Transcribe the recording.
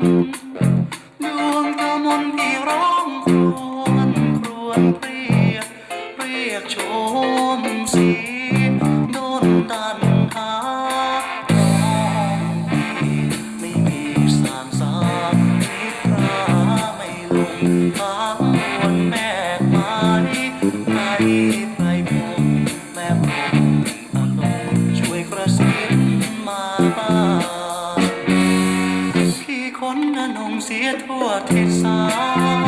Bye. ทั่วทิศสา